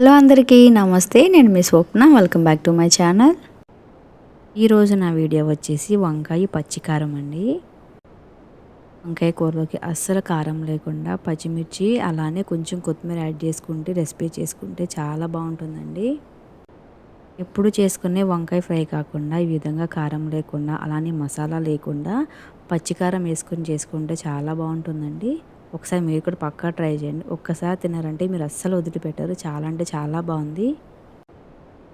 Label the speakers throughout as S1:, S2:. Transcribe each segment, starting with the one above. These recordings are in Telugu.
S1: హలో అందరికీ నమస్తే నేను మీ Swapna. Welcome back to my channel ఈరోజు నా వీడియో వచ్చేసి వంకాయ పచ్చికారం అండి. వంకాయ కూరలోకి అస్సలు కారం లేకుండా పచ్చిమిర్చి అలానే కొంచెం కొత్తిమీర యాడ్ చేసుకుంటే రెసిపీ చేసుకుంటే చాలా బాగుంటుందండి. ఎప్పుడు చేసుకునే వంకాయ ఫ్రై కాకుండా ఈ విధంగా కారం లేకుండా అలానే మసాలా లేకుండా పచ్చికారం వేసుకొని చేసుకుంటే చాలా బాగుంటుందండి. ఒకసారి మీరు కూడా పక్కా ట్రై చేయండి. ఒక్కసారి తిన్నారంటే మీరు అస్సలు వదిలిపెట్టారు. చాలా అంటే చాలా బాగుంది.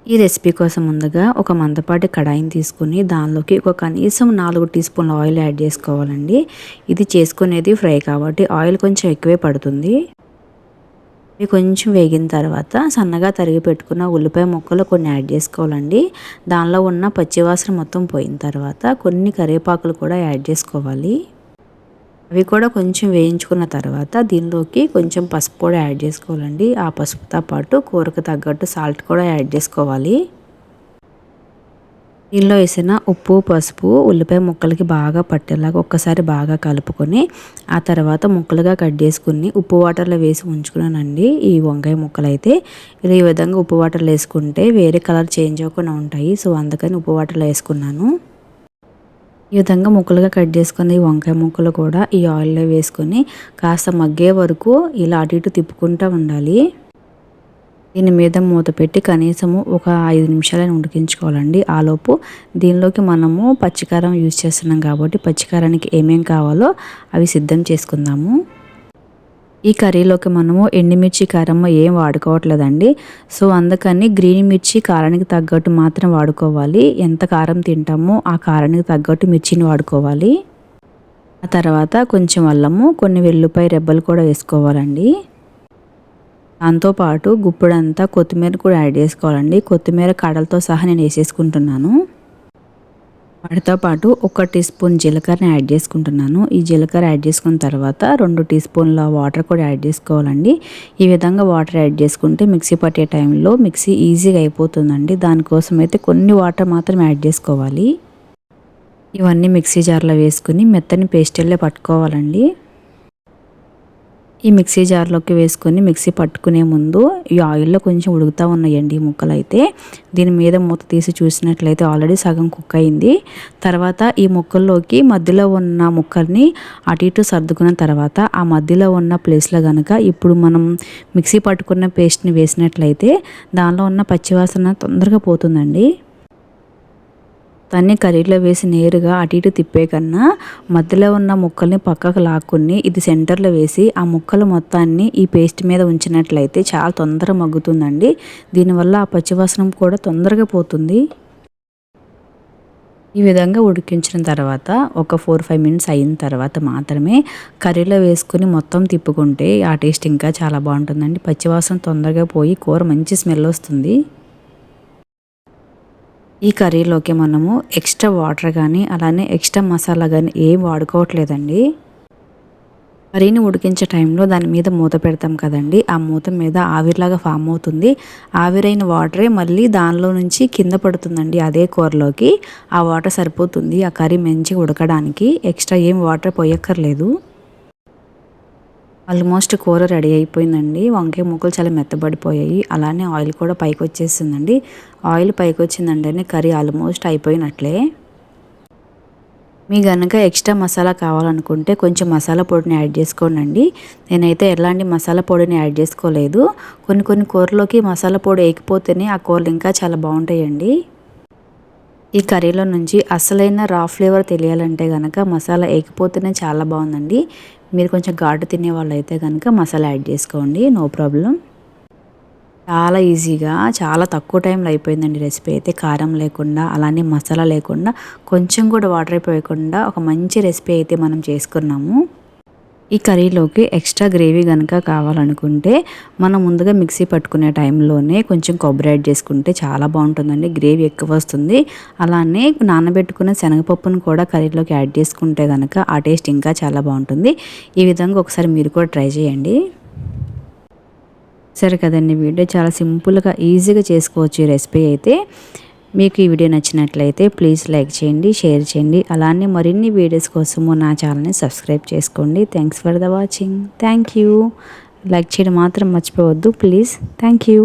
S1: ఈ రెసిపీ కోసం ముందుగా ఒక మందపాటి కడాయిని తీసుకుని దానిలోకి ఒక కనీసం నాలుగు టీ స్పూన్ల ఆయిల్ యాడ్ చేసుకోవాలండి. ఇది చేసుకునేది ఫ్రై కాబట్టి ఆయిల్ కొంచెం ఎక్కువే పడుతుంది. ఇవి కొంచెం వేగిన తర్వాత సన్నగా తరిగి పెట్టుకున్న ఉల్లిపాయ ముక్కలు కొన్ని యాడ్ చేసుకోవాలండి. దానిలో ఉన్న పచ్చివాసన మొత్తం పోయిన తర్వాత కొన్ని కరివేపాకులు కూడా యాడ్ చేసుకోవాలి. అవి కూడా కొంచెం వేయించుకున్న తర్వాత దీనిలోకి కొంచెం పసుపు కూడా యాడ్ చేసుకోవాలండి. ఆ పసుపుతో పాటు కూరకు తగ్గట్టు సాల్ట్ కూడా యాడ్ చేసుకోవాలి. దీనిలో వేసిన ఉప్పు పసుపు ఉల్లిపాయ ముక్కలకి బాగా పట్టేలాగా ఒక్కసారి బాగా కలుపుకొని ఆ తర్వాత ముక్కలుగా కట్ చేసుకుని ఉప్పు వాటర్లో వేసి ఉంచుకున్నానండి. ఈ వంకాయ ముక్కలు అయితే ఇలా ఈ విధంగా ఉప్పు వాటర్లో వేసుకుంటే వేరే కలర్ చేంజ్ అవ్వకుండా ఉంటాయి. సో అందుకని ఉప్పు వాటర్లో వేసుకున్నాను. ఈ విధంగా ముక్కలుగా కట్ చేసుకుని వంకాయ ముక్కలు కూడా ఈ ఆయిల్లో వేసుకొని కాస్త మగ్గే వరకు ఇలా అటు ఇటు తిప్పుకుంటూ ఉండాలి. దీని మీద మూత పెట్టి కనీసము ఒక ఐదు నిమిషాలని ఉడికించుకోవాలండి. ఆలోపు దీనిలోకి మనము పచ్చికారం యూజ్ చేస్తున్నాం కాబట్టి పచ్చికారానికి ఏమేం కావాలో అవి సిద్ధం చేసుకుందాము. ఈ కర్రీలోకి మనము ఎండుమిర్చి కారం ఏం వాడుకోవట్లేదండి. సో అందుకని గ్రీన్ మిర్చి కారానికి తగ్గట్టు మాత్రం వాడుకోవాలి. ఎంత కారం తింటామో ఆ కారానికి తగ్గట్టు మిర్చిని వాడుకోవాలి. ఆ తర్వాత కొంచెం అల్లము కొన్ని వెల్లుపాయ రెబ్బలు కూడా వేసుకోవాలండి. దాంతోపాటు గుప్పుడంతా కొత్తిమీర కూడా యాడ్ చేసుకోవాలండి. కొత్తిమీర కడలతో సహా నేను వేసేసుకుంటున్నాను. వాటితో పాటు ఒక టీ స్పూన్ జీలకర్రని యాడ్ చేసుకుంటున్నాను. ఈ జీలకర్ర యాడ్ చేసుకున్న తర్వాత రెండు టీ స్పూన్ల వాటర్ కూడా యాడ్ చేసుకోవాలండి. ఈ విధంగా వాటర్ యాడ్ చేసుకుంటే మిక్సీ పట్టే టైంలో మిక్సీ ఈజీగా అయిపోతుందండి. దానికోసం అయితే కొన్ని వాటర్ మాత్రం యాడ్ చేసుకోవాలి. ఇవన్నీ మిక్సీ జార్లో వేసుకుని మెత్తని పేస్టల్లే పట్టుకోవాలండి. ఈ మిక్సీ జార్లోకి వేసుకొని మిక్సీ పట్టుకునే ముందు ఈ ఆయిల్లో కొంచెం ఉడుకుతూ ఉన్నాయండి ఈ ముక్కలు అయితే దీని మీద మూత తీసి చూసినట్లయితే ఆల్రెడీ సగం కుక్ అయింది. తర్వాత ఈ ముక్కల్లోకి మధ్యలో ఉన్న ముక్కల్ని అటు ఇటు సర్దుకున్న తర్వాత ఆ మధ్యలో ఉన్న ప్లేస్లో కనుక ఇప్పుడు మనం మిక్సీ పట్టుకున్న పేస్ట్ని వేసినట్లయితే దానిలో ఉన్న పచ్చివాసన తొందరగా పోతుందండి. దాన్ని కర్రీలో వేసి నేరుగా అటు ఇటు తిప్పే కన్నా మధ్యలో ఉన్న ముక్కల్ని పక్కకు లాక్కుని ఇది సెంటర్లో వేసి ఆ ముక్కలు మొత్తాన్ని ఈ పేస్ట్ మీద ఉంచినట్లయితే చాలా తొందరగా మగ్గుతుందండి. దీనివల్ల ఆ పచ్చివాసనం కూడా తొందరగా పోతుంది. ఈ విధంగా ఉడికించిన తర్వాత ఒక ఫోర్ ఫైవ్ మినిట్స్ అయిన తర్వాత మాత్రమే కర్రీలో వేసుకుని మొత్తం తిప్పుకుంటే ఆ టేస్ట్ ఇంకా చాలా బాగుంటుందండి. పచ్చివాసన తొందరగా పోయి కూర మంచి స్మెల్ వస్తుంది. ఈ కర్రీలోకి మనము ఎక్స్ట్రా వాటర్ కానీ అలానే ఎక్స్ట్రా మసాలా కానీ ఏం వాడుకోవట్లేదండి. కర్రీని ఉడికించే టైంలో దాని మీద మూత పెడతాం కదండి. ఆ మూత మీద ఆవిరిలాగా ఫామ్ అవుతుంది. ఆవిరైన వాటరే మళ్ళీ దానిలో నుంచి కింద పడుతుందండి అదే కూరలోకి. ఆ వాటర్ సరిపోతుంది. ఆ కర్రీ మంచిగా ఉడకడానికి. ఎక్స్ట్రా ఏం వాటర్ పోయక్కర్లేదు. ఆల్మోస్ట్ కూర రెడీ అయిపోయిందండి. వంకాయ ముక్కలు చాలా మెత్తబడిపోయాయి. అలానే ఆయిల్ కూడా పైకి వచ్చేసిందండి. ఆయిల్ పైకి వచ్చిందండి కర్రీ ఆల్మోస్ట్ అయిపోయినట్లే. మీ కనుక ఎక్స్ట్రా మసాలా కావాలనుకుంటే కొంచెం మసాలా పొడిని యాడ్ చేసుకోండి నేనైతే ఎలాంటి మసాలా పొడిని యాడ్ చేసుకోలేదు. కొన్ని కొన్ని కూరలోకి మసాలా పొడి వేయకపోతేనే ఆ కూరలు ఇంకా చాలా బాగుంటాయండి. ఈ కర్రీలో నుంచి అసలైన రా ఫ్లేవర్ తెలియాలంటే కనుక మసాలా వేయకపోతేనే చాలా బాగుందండి. మీరు కొంచెం ఘాటు తినే వాళ్ళు అయితే కనుక మసాలా యాడ్ చేసుకోండి నో ప్రాబ్లం. చాలా ఈజీగా చాలా తక్కువ టైంలో అయిపోయిందండి రెసిపీ అయితే. కారం లేకుండా అలానే మసాలా లేకుండా కొంచెం కూడా వాటర్ అయిపోయకుండా ఒక మంచి రెసిపీ అయితే మనం చేసుకున్నాము. ఈ కర్రీలోకి ఎక్స్ట్రా గ్రేవీ కనుక కావాలనుకుంటే మనం ముందుగా మిక్సీ పట్టుకునే టైంలోనే కొంచెం కొబ్బరి యాడ్ చేసుకుంటే చాలా బాగుంటుందండి. గ్రేవీ ఎక్కువ వస్తుంది. అలానే నానబెట్టుకున్న శనగపప్పును కూడా కర్రీలోకి యాడ్ చేసుకుంటే కనుక ఆ టేస్ట్ ఇంకా చాలా బాగుంటుంది. ఈ విధంగా ఒకసారి మీరు కూడా ట్రై చేయండి. సరే కదండి వీడియో చాలా సింపుల్గా ఈజీగా చేసుకోవచ్చు ఈ రెసిపీ అయితే. మీకు ఈ వీడియో నచ్చినట్లయితే ప్లీజ్ లైక్ చేయండి షేర్ చేయండి. అలానే మరిన్ని వీడియోస్ కోసము నా ఛానల్ని సబ్స్క్రైబ్ చేసుకోండి. Thanks for the watching thank you like చేయడం మాత్రం మర్చిపోవద్దు. Please thank you